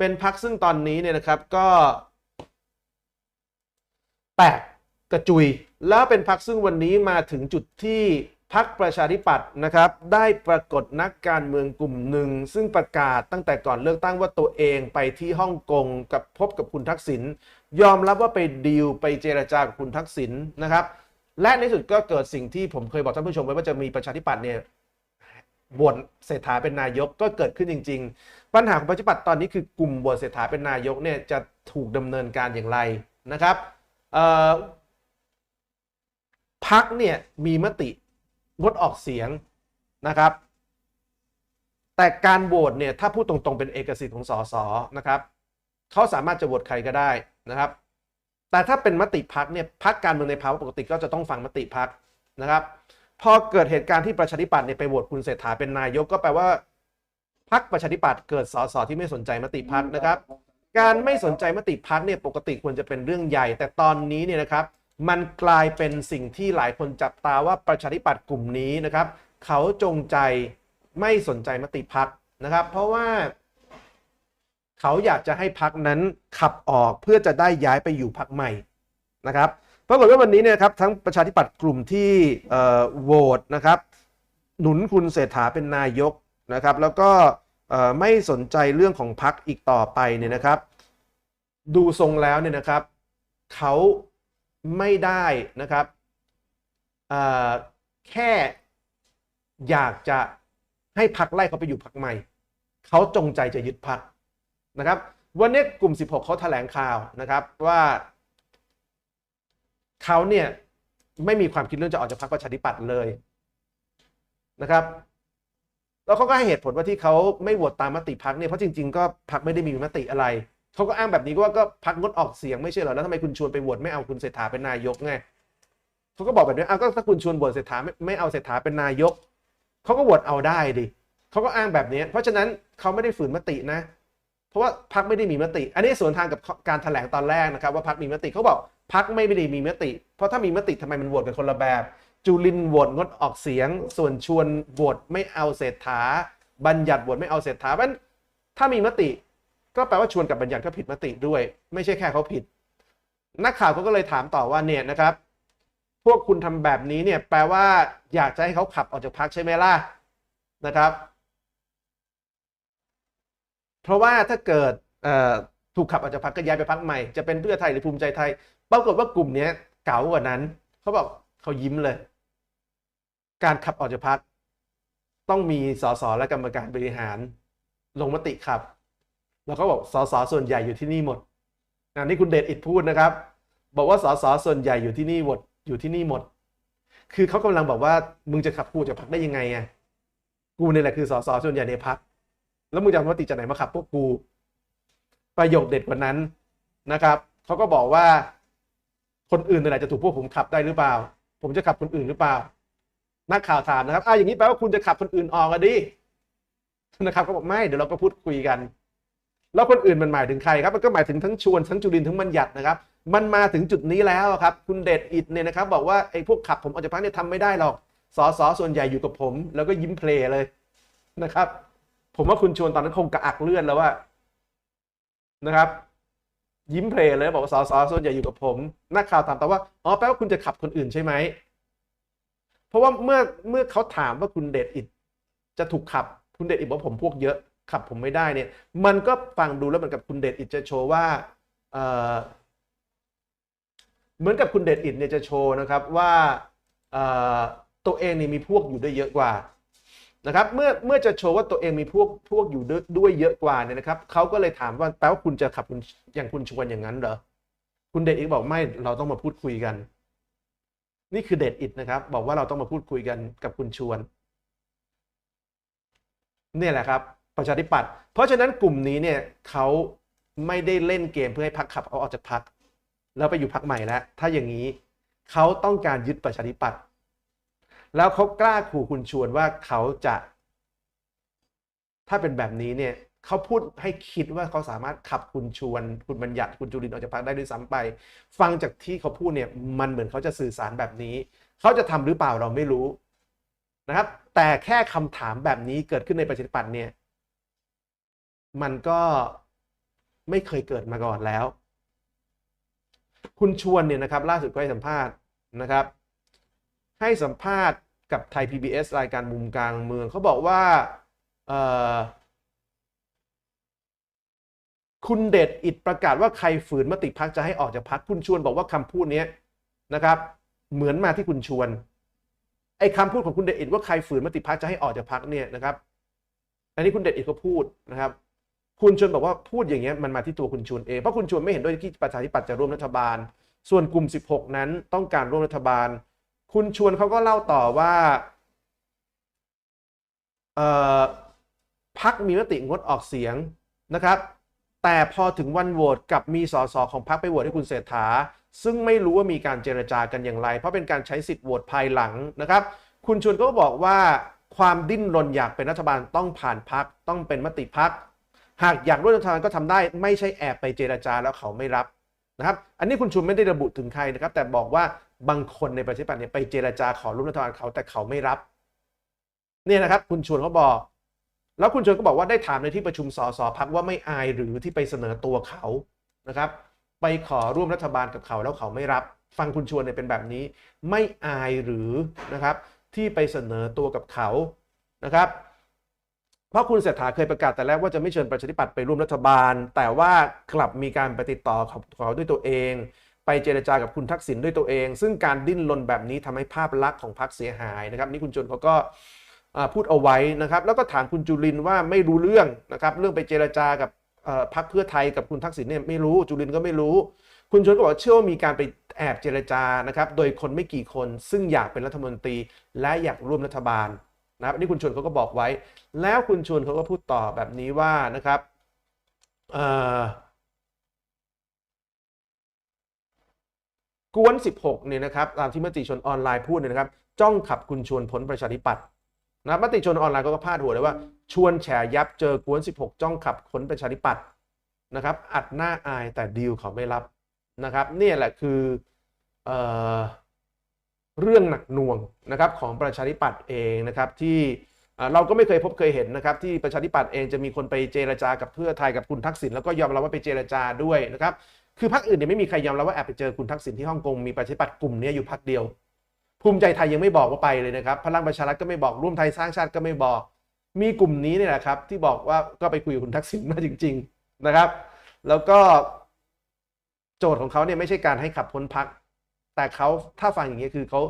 เป็นพักซึ่งตอนนี้เนี่ยนะครับก็แตกกระจุย แล้วเป็นพักซึ่งวันนี้มาถึงจุดที่พักประชาธิปัตย์นะครับ ได้ปรากฏนักการเมืองกลุ่มหนึ่ง ซึ่งประกาศตั้งแต่ก่อนเลือกตั้งว่าตัวเองไปที่ฮ่องกงกับพบกับคุณทักษิณยอมรับว่าไปดีลไปเจรจากับคุณทักษิณนะครับ และในสุดก็เกิดสิ่งที่ผมเคยบอกท่านผู้ชมไว้ว่าจะมีประชาธิปัตย์เนี่ย บวชเศรษฐาเป็นนายกก็เกิดขึ้นจริง ๆ ปัญหาของประชาธิปัตย์ตอนนี้คือกลุ่มบวชเศรษฐาเป็นนายกเนี่ยจะถูกดำเนินการอย่างไรนะครับพักเนี่ยมีมติงดออกเสียงนะครับ แต่การโหวตเนี่ยถ้าพูดตรงๆเป็นเอกสิทธิ์ของสสนะครับเขาสามารถจะโหวตใครก็ได้นะครับ แต่ถ้าเป็นมติพักเนี่ยพักการเมืองในภาวะปกติก็จะต้องฟังมติพักนะครับ พอเกิดเหตุการณ์ที่ประชาธิปัตย์เนี่ยไปโหวตคุณเศรษฐาเป็นนายกก็แปลว่าพักประชาธิปัตย์เกิดสสที่ไม่สนใจมติพักนะครับ การไม่สนใจมติพักเนี่ยปกติควรจะเป็นเรื่องใหญ่ แต่ตอนนี้เนี่ยนะครับ มันกลายเป็นสิ่งที่หลายคนจับตาว่าประชาธิปัตย์กลุ่มนี้นะครับ เขาจงใจไม่สนใจมติพักนะครับ เพราะว่า เขาอยากจะให้พักนั้นขับออกเพื่อจะได้ย้ายไปอยู่พักใหม่นะครับ ปรากฏว่าวันนี้เนี่ยครับทั้งประชาธิปัตย์กลุ่มที่โหวตนะครับหนุนคุณเศรษฐาเป็นนายกนะครับ แล้วก็ไม่สนใจเรื่องของพักอีกต่อไปเนี่ยนะครับ ดูทรงแล้วเนี่ยนะครับเขาไม่ได้นะครับแค่อยากจะให้พักไล่เขาไปอยู่พักใหม่ เขาจงใจจะยึดพักนะครับ วันนี้กลุ่ม 16เขาแถลงข่าวนะครับว่า เขาเนี่ยไม่มีความคิดเรื่องจะออกจากพรรคประชาธิปัตย์เลยนะครับแล้วเขาก็ให้เหตุผลว่าที่เขาไม่โหวตตามมติพักเนี่ยเพราะจริง ๆ ก็พักไม่ได้มีมติอะไรเขาก็อ้างแบบนี้ก็ว่าก็พักงดออกเสียงไม่ใช่เหรอแล้วทำไมคุณชวนไปโหวตไม่เอาคุณเศรษฐาเป็นนายกไงเขาก็บอกแบบนี้อ้าวก็ถ้าคุณชวนโหวตเศรษฐาไม่ไม่เอาเศรษฐาเป็นนายกเขาก็โหวตเอาได้ดิเขาก็อ้างแบบนี้ เพราะฉะนั้นเขาไม่ได้ฝืนมตินะ เพราะว่าพักไม่ได้มีมติ อันนี้สวนทางกับการถแถลงตอนแรกนะครับ ว่าพักมีมติเขาบอก พักไม่ได้มีมติ เพราะถ้ามีมติทำไมมันโหวตกันคนละแบบ จุลินโหวตงดออกเสียง ส่วนชวนโหวตไม่เอาเศรษฐา บัญญัติโหวตไม่เอาเศรษฐาเพราะถ้ามีมติ ก็แปลว่าชวนกับบัญญัติก็ผิดมติด้วย ไม่ใช่แค่เขาผิด นักข่าวเขาก็เลยถามต่อว่าเนี่ยนะครับ พวกคุณทำแบบนี้เนี่ยแปลว่าอยากจะให้เขาขับออกจากพักใช่ไหมล่ะนะครับ เพราะว่าถ้าเกิดถูกขับออกจากพักก็ย้ายไปพักใหม่ จะเป็นเพื่อไทยหรือภูมิใจไทย ปรากฏว่ากลุ่มนี้เก๋ากว่านั้น เขาบอกเขายิ้มเลย การขับออกจากพักต้องมีสสและกรรมการบริหาร ลงมติขับ แล้วเขาบอกสสส่วนใหญ่อยู่ที่นี่หมดอันนี้คุณเดชอิดพูดนะครับ บอกว่าสสส่วนใหญ่อยู่ที่นี่หมดอยู่ที่นี่หมด คือเขากำลังบอกว่ามึงจะขับกูจากพักได้ยังไงอะกูเนี่ยแหละคือสสส่วนใหญ่ในพักแล้วมึงจะเอามติจากไหนมาขับพวกกู ประโยคเด็ดกว่านั้นนะครับเขาก็บอกว่า คนอื่นอะไรจะถูกพวกผมขับได้หรือเปล่า ผมจะขับคนอื่นหรือเปล่า นักข่าวถามนะครับอ้าอย่างนี้แปลว่าคุณจะขับคนอื่นออกอะดินะครับเขาบอกไม่เดี๋ยวเราก็พูดคุยกัน แล้วคนอื่นมันหมายถึงใครครับมันก็หมายถึงทั้งชวนทั้งจุลินทั้งบัญญัตินะครับ มันมาถึงจุดนี้แล้วครับ คุณเดชอิดเนี่ยนะครับ บอกว่าไอ้พวกขับผมออกจากพักเนี่ยทำไม่ได้หรอกสอสอส่วนใหญ่อยู่กับผม แล้วก็ยิ้มเพลเลยนะครับ ผมว่าคุณชวนตอนนั้นคงกระอักเลื่อนแล้วว่านะครับ ยิ้มเพลเลยบอกว่าสอสอส่วนใหญ่อยู่กับผมนักข่าวถามแต่ว่าอ๋อแปลว่าคุณจะขับคนอื่นใช่ไหมเพราะว่าเมื่อเมื่อเขาถามว่าคุณเดชอิดจะถูกขับคุณเดชอิดบอกผมพวกเยอะขับผมไม่ได้เนี่ย มันก็ฟังดูแล้วเหมือนกับคุณเดชอิดจะโชว์ว่าเออเหมือนกับคุณเดชอิดเนี่ยจะโชว์นะครับว่าเออตัวเองนี่มีพวกอยู่ได้เยอะกว่า นะครับเมื่อเมื่อจะโชว์ว่าตัวเองมีพวกพวกอยู่ด้วยเยอะกว่าเนี่ยนะครับเขาก็เลยถามว่าแปลว่าคุณจะขับคุณอย่างคุณชวนอย่างนั้นเหรอคุณเดชอิดบอกไม่เราต้องมาพูดคุยกัน นี่คือเดชอิดนะครับ บอกว่าเราต้องมาพูดคุยกันกับคุณชวนนี่แหละครับประชาธิปัตย์เพราะฉะนั้นกลุ่มนี้เนี่ยเขาไม่ได้เล่นเกมเพื่อให้พักขับเอาออกจากพักแล้วไปอยู่พักใหม่แล้วถ้าอย่างนี้เขาต้องการยึดประชาธิปัตย์ แล้วเขากล้าขู่คุณชวนว่าเขาจะ ถ้าเป็นแบบนี้เนี่ยเขาพูดให้คิดว่าเขาสามารถขับคุณชวน คุณบัญญัติคุณจุลินออกจากพักได้ด้วยซ้ำไป ฟังจากที่เขาพูดเนี่ยมันเหมือนเขาจะสื่อสารแบบนี้ เขาจะทำหรือเปล่าเราไม่รู้นะครับ แต่แค่คำถามแบบนี้เกิดขึ้นในประชาธิปัตย์เนี่ย มันก็ไม่เคยเกิดมาก่อนแล้ว คุณชวนเนี่ยนะครับ ล่าสุดก็ให้สัมภาษณ์นะครับ ให้สัมภาษณ์กับไทย PBS รายการมุมกลางเมืองเขาบอกว่าคุณเดชอิดประกาศว่าใครฝืนมติพักจะให้ออกจากพักคุณชวนบอกว่าคำพูดนี้นะครับ เหมือนมาที่คุณชวนไอ้คำพูดของคุณเดชอิดว่าใครฝืนมติพักจะให้ออกจากพักเนี่ยนะครับ อันนี้คุณเดชอิดก็พูดนะครับ คุณชวนบอกว่าพูดอย่างเงี้ยมันมาที่ตัวคุณชวนเองเพราะคุณชวนไม่เห็นด้วยที่ประชาธิปัตย์จะร่วมรัฐบาล ส่วนกลุ่ม 16 นั้นต้องการร่วมรัฐบาล คุณชวนเขาก็เล่าต่อว่าพักมีมติงดออกเสียงนะครับ แต่พอถึงวันโหวตกับมีสสของพรรคไปโหวตให้คุณเศรษฐา ซึ่งไม่รู้ว่ามีการเจรจากันอย่างไร เพราะเป็นการใช้สิทธิ์โหวตภายหลังนะครับ คุณชวนก็บอกว่าความดิ้นรนอยากเป็นรัฐบาลต้องผ่านพักต้องเป็นมติพัก หากอยากร่วมรัฐบาลก็ทำได้ ไม่ใช่แอบไปเจรจาแล้วเขาไม่รับนะครับ อันนี้คุณชวนไม่ได้ระบุถึงใครนะครับ แต่บอกว่า บางคนในประชาธิปัตย์เนี่ยไปเจรจาขอร่วมรัฐบาลเขาแต่เขาไม่รับ เนี่ยนะครับ คุณชวนเขาบอก แล้วคุณชวนก็บอกว่าได้ถามในที่ประชุมสสพักว่าไม่อายหรือที่ไปเสนอตัวเขานะครับ ไปขอร่วมรัฐบาลกับเขาแล้วเขาไม่รับ ฟังคุณชวนเนี่ยเป็นแบบนี้ ไม่อายหรือนะครับ ที่ไปเสนอตัวกับเขานะครับเพราะคุณเศรษฐาเคยประกาศแต่แรกว่าจะไม่เชิญประชาธิปัตย์ไปร่วมรัฐบาล แต่ว่ากลับมีการไปติดต่อขอเขาด้วยตัวเอง ไปเจรจากับคุณทักษิณด้วยตัวเอง ซึ่งการดิ้นรนแบบนี้ทำให้ภาพลักษณ์ของพรรคเสียหายนะครับ นี่คุณชวนเขาก็พูดเอาไว้นะครับ แล้วก็ถามคุณจุลินว่าไม่รู้เรื่องนะครับ เรื่องไปเจรจากับพรรคเพื่อไทยกับคุณทักษิณเนี่ยไม่รู้ จุลินก็ไม่รู้ คุณชวนก็บอกเชื่อว่ามีการไปแอบเจรจานะครับ โดยคนไม่กี่คน ซึ่งอยากเป็นรัฐมนตรี และอยากร่วมรัฐบาลนะครับนนี้คุณชวนเขาก็บอกไว้ แล้วคุณชวนเขาก็พูดต่อแบบนี้ว่านะครับเอ่อ กวน 16เนี่ยนะครับตามที่มติชนออนไลน์พูดเนี่ยนะครับจ้องขับคุณชวนพ้นประชาธิปัตย์นะมติชนออนไลน์ก็พาดหัวเลยว่า ชวนแฉยับเจอกวน 16 จ้องขับพ้นประชาธิปัตย์นะครับ อัดหน้าอายแต่ดีลเขาไม่รับนะครับเนี่ยแหละคือเออเรื่องหนักหน่วงนะครับของประชาธิปัตย์เองนะครับที่เราก็ไม่เคยพบเคยเห็นนะครับ ที่ประชาธิปัตย์เองจะมีคนไปเจรจากับเพื่อไทยกับคุณทักษิณแล้วก็ยอมรับว่าไปเจรจาด้วยนะครับ คือพรรคอื่นเนี่ยไม่มีใครยอมรับว่าแอบไปเจอคุณทักษิณที่ฮ่องกงมีประชาธิปัตย์กลุ่มนี้อยู่พรรคเดียว ภูมิใจไทยยังไม่บอกว่าไปเลยนะครับ พลังประชารัฐก็ไม่บอกร่วมไทยสร้างชาติก็ไม่บอก มีกลุ่มนี้เนี่ยแหละครับ ที่บอกว่าก็ไปคุยกับคุณทักษิณมาจริง ๆนะครับ แล้วก็โจทย์ของเขาเนี่ยไม่ใช่การให้ขับพ้นพักแต่เขาถ้าฟังอย่างนี้ยคือเขา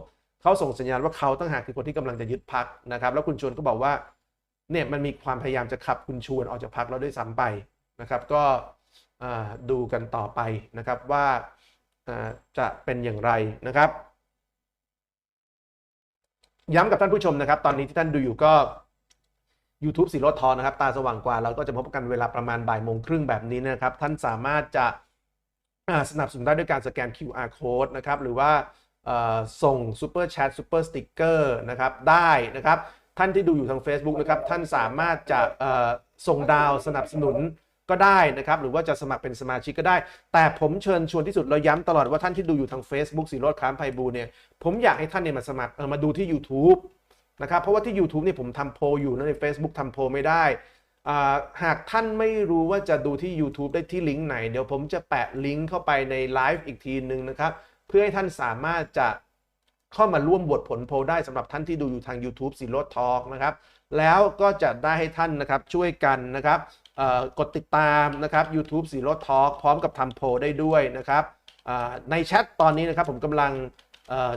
เขาส่งสัญญาณว่าเขาตั้งหากคือคนที่กำลังจะยึดพักนะครับ แล้วคุณชวนก็บอกว่าเนี่ยมันมีความพยายามจะขับคุณชวนออกจากพักแล้วด้วยซ้ำไปนะครับ ก็ ดูกันต่อไปนะครับว่าจะเป็นอย่างไรนะครับ ย้ำกับท่านผู้ชมนะครับ ตอนนี้ที่ท่านดูอยู่ก็ YouTube สีรถทอนะครับ ตาสว่างกว่าเราก็จะพบกันเวลาประมาณบ่ายโมงครึ่งแบบนี้นะครับ ท่านสามารถจะสนับสนุนได้ด้วยการสแกน QR code นะครับ หรือว่าส่ง Super Chat Super Sticker นะครับได้นะครับ ท่านที่ดูอยู่ทาง Facebook นะครับ ท่านสามารถจะส่งดาวสนับสนุน ก็ได้นะครับ หรือว่าจะสมัครเป็นสมาชิกก็ได้ แต่ผมเชิญชวนที่สุดเราย้ำตลอดว่าท่านที่ดูอยู่ทาง Facebook สีรดค้ามไพบูลเนี่ยผมอยากให้ท่านเนี่ยมาสมัครเออมาดูที่ YouTube นะครับเพราะว่าที่ YouTube เนี่ยผมทำโพลอยู่นะใน Facebook ทำโพลไม่ได้หากท่านไม่รู้ว่าจะดูที่ YouTube ได้ที่ลิงก์ไหน เดี๋ยวผมจะแปะลิงก์เข้าไปในไลฟ์อีกทีหนึ่งนะครับ เพื่อให้ท่านสามารถจะเข้ามาร่วมบทผลโพลได้สำหรับท่านที่ดูอยู่ทาง YouTube สีโรดทอกนะครับ แล้วก็จะได้ให้ท่านนะครับช่วยกันนะครับ กดติดตามนะครับ YouTube สีรดทอล์กพร้อมกับทำโพลได้ด้วยนะครับในแชทตอนนี้นะครับผมกำลัง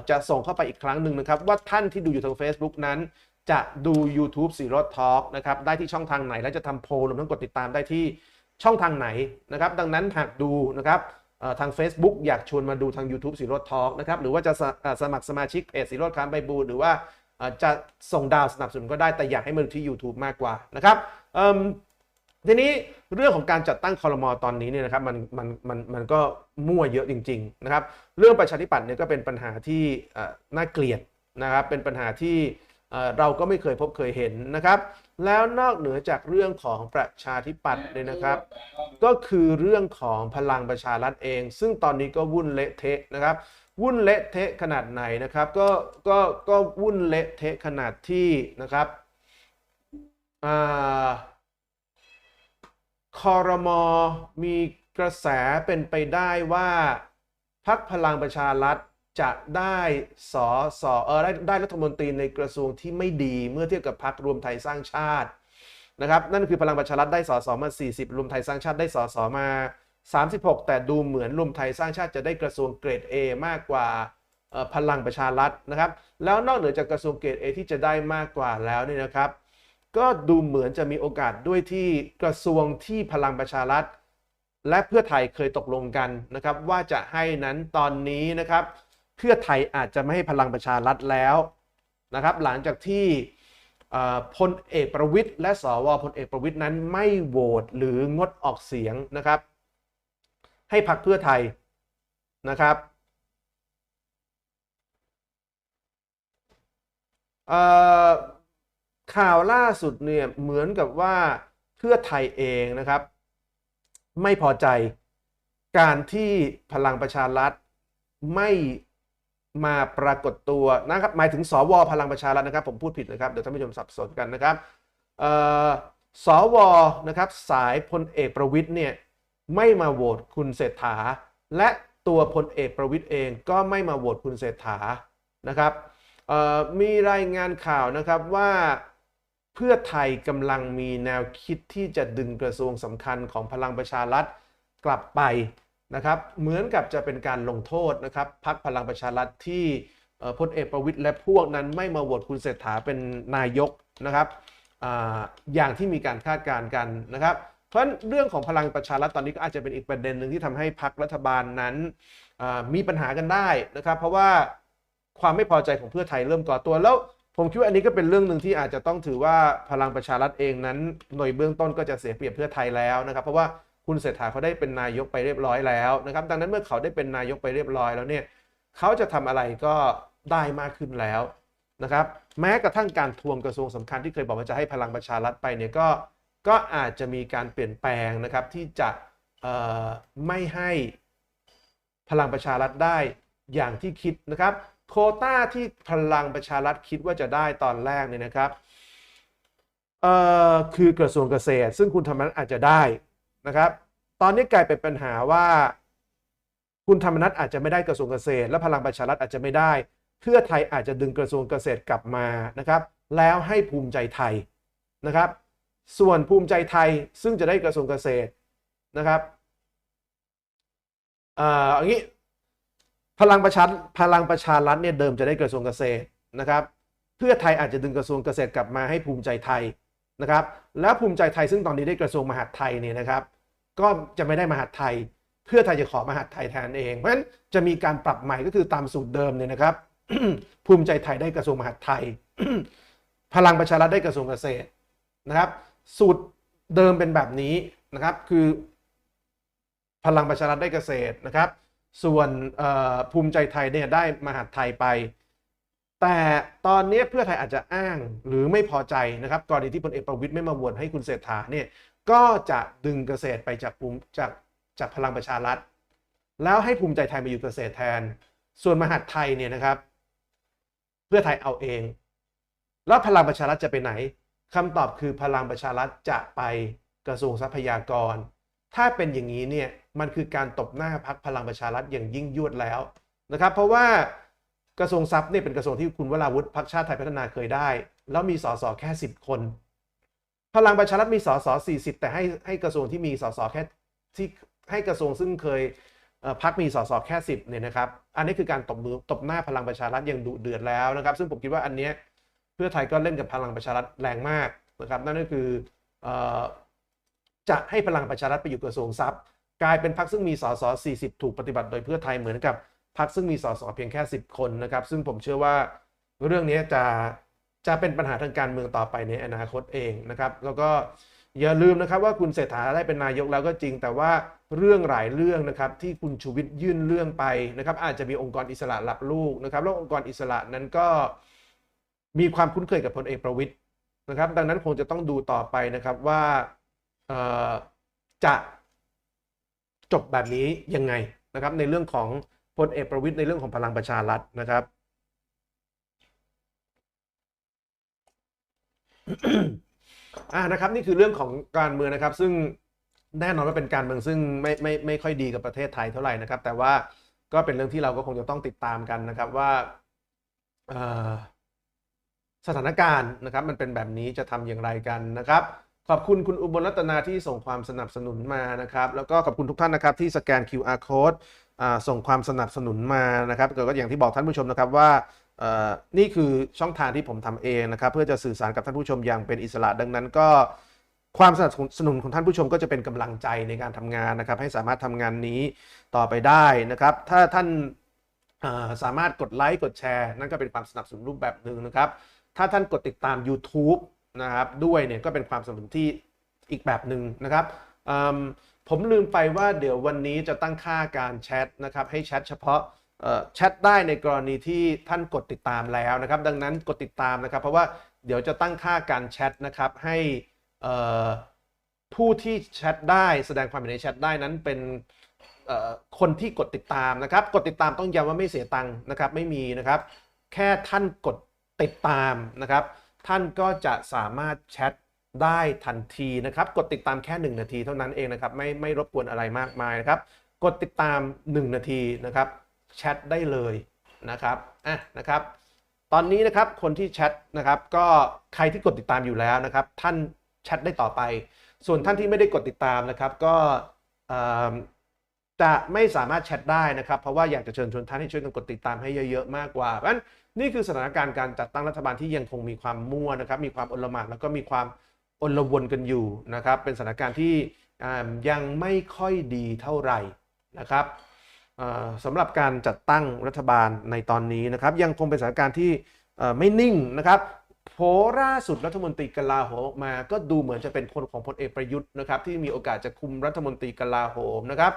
จะส่งเข้าไปอีกครั้งหนึ่งนะครับ ว่าท่านที่ดูอยู่ทาง Facebook นั้น จะดู YouTube สีรถทอล์กนะครับได้ที่ช่องทางไหน และจะทำโพลรวมทั้งกดติดตามได้ที่ช่องทางไหนนะครับ ดังนั้นหากดูนะครับทาง Facebook อยากชวนมาดูทาง YouTube สีรถทอล์กนะครับหรือว่าจะสสมัครสมาชิกเพจสีรถค้ามใบบูหรือว่าจะส่งดาวสนับสนุนก็ได้แต่อยากให้มาดูที่ YouTube มากกว่านะครับ ทีนี้เรื่องของการจัดตั้งคอรมอตอนนี้เนี่ยนะครับมันมันมันมันก็มั่วเยอะจริงๆนะครับเรื่องประชาธิปัตย์เนี่ยก็เป็นปัญหาที่น่าเกลียดนะครับเป็นปัญหาที่เอ่อเราก็ไม่เคยพบเคยเห็นนะครับ แล้วนอกเหนือจากเรื่องของประชาธิปัตย์เนี่ยนะครับ ก็คือเรื่องของพลังประชารัฐเอง ซึ่งตอนนี้ก็วุ่นเละเทะนะครับ วุ่นเละเทะขนาดไหนนะครับ ก็ก็ก็วุ่นเละเทะขนาดที่นะครับอ่า คอรมอมีกระแสเป็นไปได้ว่าพักพลังประชารัฐจะได้สอสอเออได้ได้รัฐมนตรีในกระทรวงที่ไม่ดีเมื่อเทียบกับพักรวมไทยสร้างชาตินะครับ นั่นคือพลังประชารัฐได้สอสอมา 40 รวมไทยสร้างชาติได้สอสอมา 36 แต่ดูเหมือนรวมไทยสร้างชาติจะได้กระทรวงเกรด A มากกว่าพลังประชารัฐนะครับ แล้วนอกเหนือจากกระทรวงเกรด A ที่จะได้มากกว่าแล้วเนี่ยนะครับ ก็ดูเหมือนจะมีโอกาสด้วยที่กระทรวงที่พลังประชารัฐ และเพื่อไทยเคยตกลงกันนะครับ ว่าจะให้นั้นตอนนี้นะครับ เพื่อไทยอาจจะไม่ให้พลังประชารัฐแล้วนะครับ หลังจากที่พลเอกประวิทย์และสวพลเอกประวิทย์นั้นไม่โหวตหรืองดออกเสียงนะครับ ให้พรรคเพื่อไทยนะครับเข่าวล่าสุดเนี่ยเหมือนกับว่าเพื่อไทยเองนะครับ ไม่พอใจการที่พลังประชารัฐไม่มาปรากฏตัวนะครับ หมายถึงสวพลังประชารัฐนะครับ ผมพูดผิดนะครับเดี๋ยวท่านผู้ชมสับสนกันนะครับเอ่อสวนะครับสายพลเอกประวิทย์เนี่ยไม่มาโหวตคุณเศรษฐา และตัวพลเอกประวิทย์เองก็ไม่มาโหวตคุณเศรษฐานะครับมีรายงานข่าวนะครับว่า เพื่อไทยกำลังมีแนวคิดที่จะดึงกระทรวงสำคัญของพลังประชารัฐกลับไปนะครับ เหมือนกับจะเป็นการลงโทษนะครับพักพลังประชารัฐที่พลเอกประวิตยและพวกนั้นไม่มาโหวตคุณเศรษฐาเป็นนายกนะครับออย่างที่มีการคาดการณ์กันนะครับ เพราะเรื่องของพลังประชารัฐตอนนี้ก็อาจจะเป็นอีกประเด็นหนึ่งที่ทำให้พักรัฐบาลนั้นมีปัญหากันได้นะครับ เพราะว่าความไม่พอใจของเพื่อไทยเริ่มก่อตัวแล้ว ผมคิดว่าอันนี้ก็เป็นเรื่องหนึ่งที่อาจจะต้องถือว่าพลังประชารัฐเองนั้น หน่วยเบื้องต้นก็จะเสียเปรียบเพื่อไทยแล้วนะครับเพราะว่าคุณเศรษฐาเขาได้เป็นนายกไปเรียบร้อยแล้วนะครับดังนั้นเมื่อเขาได้เป็นนายกไปเรียบร้อยแล้วเนี่ยเขาจะทำอะไรก็ได้มากขึ้นแล้วนะครับแม้กระทั่งการทวงกระทรวงสำคัญที่เคยบอกว่าจะให้พลังประชารัฐไปเนี่ยก็ก็อาจจะมีการเปลี่ยนแปลงนะครับที่จะไม่ให้พลังประชารัฐได้อย่างที่คิดนะครับ โคต้าที่พลังประชารัฐคิดว่าจะได้ตอนแรกเนี่ยนะครับเอ่อคือกระทรวงเกษตร ซึ่งคุณธรรมนัฐอาจจะได้นะครับ ตอนนี้กลายเป็นปัญหาว่า คุณธรรมนัฐอาจจะไม่ได้กระทรวงเกษตร และพลังประชารัฐอาจจะไม่ได้ เพื่อไทยอาจจะดึงกระทรวงเกษตรกลับมานะครับ แล้วให้ภูมิใจไทยนะครับ ส่วนภูมิใจไทยซึ่งจะได้กระทรวงเกษตรนะครับเอ่ออย่างนี้ พลังประชาพลังประชารัฐเนี่ยเดิมจะได้กระทรวงเกษตรนะครับ เพื่อไทยอาจจะดึงกระทรวงเกษตรกลับมาให้ภูมิใจไทยนะครับ แล้วภูมิใจไทยซึ่งตอนนี้ได้กระทรวงมหาดไทยเนี่ยนะครับ ก็จะไม่ได้มหาดไทย เพื่อไทยจะขอมหาดไทยแทนเองเพราะฉะนั้นจะมีการปรับใหม่ก็คือตามสูตรเดิมเนี่ยนะครับ ภูมิใจไทยได้กระทรวงมหาดไทย พลังประชารัฐได้กระทรวงเกษตรนะครับ สูตรเดิมเป็นแบบนี้นะครับ คือ พลังประชารัฐได้เกษตรนะครับ ส่วนภูมิใจไทยเนี่ยได้มหาดไทยไป แต่ตอนนี้เพื่อไทยอาจจะอ้างหรือไม่พอใจนะครับกรณีที่พลเอกประวิตยไม่มาโหวตให้คุณเศรษฐาเนี่ยก็จะดึงเกษตรไปจากภูมิจากจากพลังประชารัฐ แล้วให้ภูมิใจไทยมาอยู่เกษตรแทน ส่วนมหาดไทยเนี่ยนะครับ เพื่อไทยเอาเอง แล้วพลังประชารัฐจะไปไหนคำตอบคือพลังประชารัฐจะไปกระทรวงทรัพยากร ถ้าเป็นอย่างนี้เนี่ยมันคือการตบหน้าพักพลังประชารัฐอย่างยิ่งยวดแล้วนะครับ เพราะว่ากระทรวงทรัพย์เนี่ยเป็นกระทรวงที่คุณวราวุฒิพักชาติไทยพัฒนาเคยได้ แล้วมีสสแค่ 10 คน พลังประชารัฐมีสส40 แต่ให้ให้กระทรวงที่มีสสแค่ที่ให้กระทรวงซึ่งเคยพักมีสสแค่ 10เนี่ยนะครับ อันนี้คือการตบมือตบหน้าพลังประชารัฐอย่างดุเดือดแล้วนะครับ ซึ่งผมคิดว่าอันเนี้ยเพื่อไทยก็เล่นกับพลังประชารัฐแรงมากนะครับ นั่นก็คืออ จะให้พลังประชารัฐไปอยู่กระทรวงทรัพย์ กลายเป็นพรรคซึ่งมีสส40 ถูกปฏิบัติโดยเพื่อไทยเหมือนกับพรรคซึ่งมีสสเพียงแค่ 10 คนนะครับ ซึ่งผมเชื่อว่าเรื่องนี้จะจะเป็นปัญหาทางการเมืองต่อไปในอนาคตเองนะครับ แล้วก็อย่าลืมนะครับว่าคุณเศรษฐาได้เป็นนายกแล้วก็จริง แต่ว่าเรื่องหลายเรื่องนะครับที่คุณชูวิทย์ยื่นเรื่องไปนะครับ อาจจะมีองค์กรอิสระรับลูกนะครับแล้วองค์กรอิสระนั้นก็มีความคุ้นเคยกับพลเอกประวิตยนะครับ ดังนั้นคงจะต้องดูต่อไปนะครับว่า จะจบแบบนี้ยังไงนะครับในเรื่องของพลเอกประวิตยในเรื่องของพลังประชารัฐนะครับอ่านะครับ นี่คือเรื่องของการเมืองนะครับ ซึ่งแน่นอนว่าเป็นการเมืองซึ่งไม่ไม่ไม่ค่อยดีกับประเทศไทยเท่าไหร่นะครับ แต่ว่าก็เป็นเรื่องที่เราก็คงจะต้องติดตามกันนะครับว่าสถานการณ์นะครับ มันเป็นแบบนี้จะทำอย่างไรกันนะครับ ขอบคุณคุณอุบลรัตนาที่ส่งความสนับสนุนมานะครับ แล้วก็ขอบคุณทุกท่านนะครับที่สแกน QR code ส่งความสนับสนุนมานะครับก็อย่างที่บอกท่านผู้ชมนะครับว่านี่คือช่องทางที่ผมทำเองนะครับ เพื่อจะสื่อสารกับท่านผู้ชมอย่างเป็นอิสระดังนั้นก็ความสนับสนุนของท่านผู้ชมก็จะเป็นกำลังใจในการทำงานนะครับ ให้สามารถทำงานนี้ต่อไปได้นะครับ ถ้าท่านสามารถกดไลค์กดแชร์ นั่นก็เป็นความสนับสนุนรูปแบบหนึ่งนะครับ ถ้าท่านกดติดตาม YouTube นะครับด้วยเนี่ยก็เป็นความสนับสนุนที่อีกแบบหนึ่งนะครับผมลืมไปว่าเดี๋ยววันนี้จะตั้งค่าการแชทนะครับให้แชทเฉพาะแชทได้ในกรณีที่ท่านกดติดตามแล้วนะครับ ดังนั้นกดติดตามนะครับ เพราะว่าเดี๋ยวจะตั้งค่าการแชทนะครับให้ผู้ที่แชทได้แสดงความเห็นในแชทได้นั้นเป็นคนที่กดติดตามนะครับ กดติดตามต้องย้ำว่าไม่เสียตังค์นะครับ ไม่มีนะครับ แค่ท่านกดติดตามนะครับ ท่านก็จะสามารถแชทได้ทันทีนะครับ กดติดตามแค่ 1 นาทีเท่านั้นเองนะครับ ไม่ไม่รบกวนอะไรมากมายนะครับ กดติดตาม 1 นาทีนะครับแชทได้เลยนะครับอะนะครับ ตอนนี้นะครับคนที่แชทนะครับ ก็ใครที่กดติดตามอยู่แล้วนะครับ ท่านแชทได้ต่อไป ส่วนท่านที่ไม่ได้กดติดตามนะครับ ก็อ่อ จะไม่สามารถแชทได้นะครับ เพราะว่าอยากจะเชิญชวนท่านให้ช่วยกันกดติดตามให้เยอะๆมากกว่าเพราะฉะนั้นนี่คือสถานการณ์การจัดตั้งรัฐบาลที่ยังคงมีความมั่วนะครับ มีความอลหม่านแล้วก็มีความอลวนกันอยู่นะครับ เป็นสถานการณ์ที่ยังไม่ค่อยดีเท่าไหร่นะครับสำหรับการจัดตั้งรัฐบาลในตอนนี้นะครับ ยังคงเป็นสถานการณ์ที่ไม่นิ่งนะครับโผล่าสุดรัฐมนตรีกลาโหมมาก็ดูเหมือนจะเป็นคนของพลเอกประยุทธ์นะครับที่มีโอกาสจะคุมรัฐมนตรีกลาโหมนะครับ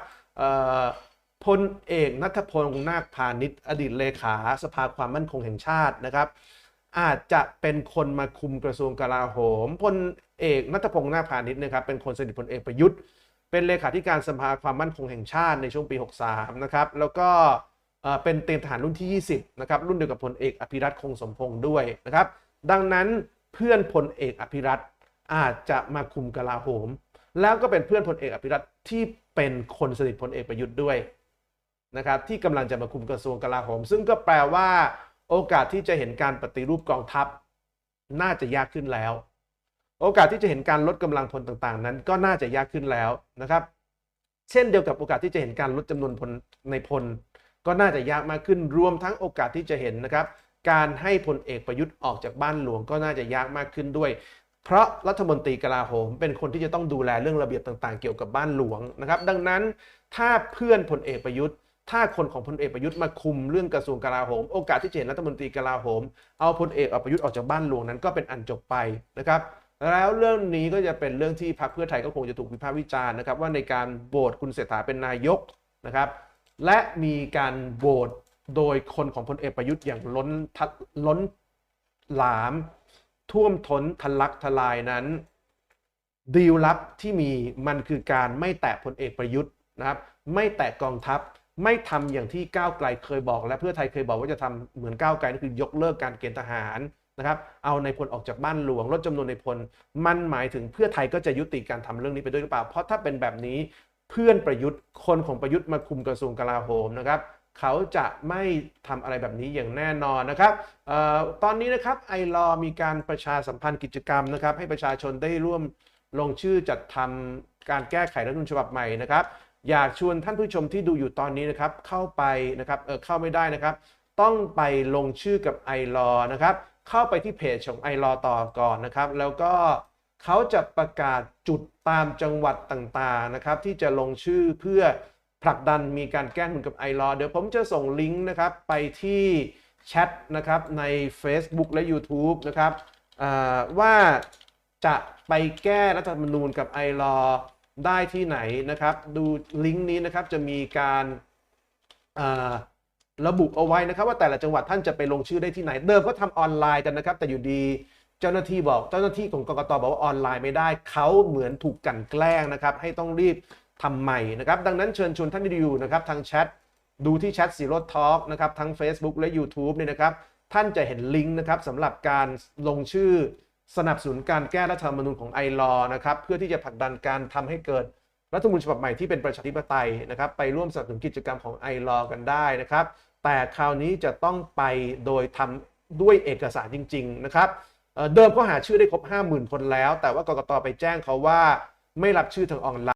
พลเอกนัทพลนาคพาณิชย์อดีตเลขาสภาความมั่นคงแห่งชาตินะครับ อาจจะเป็นคนมาคุมกระทรวงกลาโหมพลเอกนัทพงษ์นาคพาณิชย์นะครับเป็นคนสนิทพลเอกประยุทธ์ เป็นเลขาธิการสภาความมั่นคงแห่งชาติในช่วงปี 63 นะครับแล้วก็เป็นเตรียมทหารรุ่นที่ 20 นะครับรุ่นเดียวกับพลเอกอภิรัตคงสมพงษ์ด้วยนะครับ ดังนั้นเพื่อนพลเอกอภิรัตอาจจะมาคุมกลาโหม แล้วก็เป็นเพื่อนพลเอกอภิรัตที่ เป็นคนสนิทพลเอกประยุทธ์ด้วยนะครับที่กำลังจะมาคุมกระทรวงกลาโหม ซึ่งก็แปลว่าโอกาสที่จะเห็นการปฏิรูปกองทัพ น่าจะยากขึ้นแล้ว โอกาสที่จะเห็นการลดกำลังพลต่างๆ นั้นก็น่าจะยากขึ้นแล้วนะครับ เช่นเดียวกับโอกาสที่จะเห็นการลดจำนวนพลในพล ก็น่าจะยากมากขึ้นรวมทั้งโอกาสที่จะเห็นนะครับ การให้พลเอกประยุทธ์ออกจากบ้านหลวงก็น่าจะยากมากขึ้นด้วย เพราะรัฐมนตรีกลาโหม เป็นคนที่จะต้องดูแลเรื่องระเบียบต่างๆ เกี่ยวกับบ้านหลวงนะครับ ดังนั้นถ้าเพื่อนพลเอกประยุทธ์ ถ้าคนของพลเอกประยุทธ์มาคุมเรื่องกระทรวงกลาโหม โอกาสที่จะเห็นรัฐมนตรีกลาโหม เอาพลเอกประยุทธ์ออกจากบ้านหลวงนั้นก็เป็นอันจบไปนะครับแล้วเรื่องนี้ก็จะเป็นเรื่องที่พรรคเพื่อไทยก็คงจะถูกวิพากษ์วิจารณ์นะครับว่าในการโหวตคุณเศรษฐาเป็นนายกนะครับและมีการโหวตโดยคนของพลเอกประยุทธ์อย่างล้นทัดล้นหลาม ท่วมท้นทะลักทลายนั้นดีลลับที่มีมันคือการไม่แตะพลเอกประยุทธ์นะครับ ไม่แตะกองทัพไม่ทำอย่างที่ก้าวไกลเคยบอก และเพื่อไทยเคยบอกว่าจะทำเหมือนก้าวไกลนั่นคือยกเลิกการเกณฑ์ทหารนะครับเอาในพลออกจากบ้านหลวงลดจำนวนในพล มันหมายถึงเพื่อไทยก็จะยุติการทำเรื่องนี้ไปด้วยหรือเปล่า เพราะถ้าเป็นแบบนี้เพื่อนประยุทธ์คนของประยุทธ์มาคุมกระทรวงกลาโหมนะครับ เขาจะไม่ทำอะไรแบบนี้อย่างแน่นอนนะครับออตอนนี้นะครับไอรอมีการประชาสัมพันธ์กิจกรรมนะครับ ให้ประชาชนได้ร่วมลงชื่อจัดทำการแก้ไขรัฐธรรมนูญฉบับใหม่นะครับ อยากชวนท่านผู้ชมที่ดูอยู่ตอนนี้นะครับ เข้าไปนะครับเออเข้าไม่ได้นะครับ ต้องไปลงชื่อกับไอรอนะครับ เข้าไปที่เพจของไอรอต่อก่อนนะครับ แล้วก็เขาจะประกาศจุดตามจังหวัดต่างๆนะครับ ที่จะลงชื่อเพื่อ ผลักดันมีการแก้หุ่นกับไอรอเดี๋ยวผมจะส่งลิงก์นะครับไปที่แชทนะครับใน Facebook และ YouTube นะครับว่าจะไปแก้รัฐธรรมนูญกับไอรอได้ที่ไหนนะครับ ดูลิงก์นี้นะครับจะมีการระบุเอาไว้นะครับ ว่าแต่ละจังหวัดท่านจะไปลงชื่อได้ที่ไหน เดิมก็ทำออนไลน์กันนะครับ แต่อยู่ดีเจ้าหน้าที่บอกเจ้าหน้าที่ของกรกตบอกว่าออนไลน์ไม่ได้เขาเหมือนถูกกันแกล้งนะครับ ให้ต้องรีบ ทำใหม่นะครับดังนั้นเชิญชวนท่านที่ดูอยู่นะครับทางแชทดูที่แชทซีร่ทอล์กนะครับทั้ง Facebook และ YouTube เนี่ยนะครับท่านจะเห็นลิงก์นะครับสำหรับการลงชื่อสนับสนุนการแก้รัฐธรรมนูญของไอรอนะครับเพื่อที่จะผลักดันการทำให้เกิดรัฐธรรมนูญฉบับใหม่ที่เป็นประชาธิปไตยนะครับไปร่วมสนับสนุนกิจกรรมของไอรอกันได้นะครับแต่คราวนี้จะต้องไปโดยทำด้วยเอกสารจริง ๆ นะครับเเดิมก็หาชื่อได้ครบ 50,000 คนแล้ว แต่ว่ากกตไปแจ้งเขาว่าไม่รับชื่อทางออนไลน์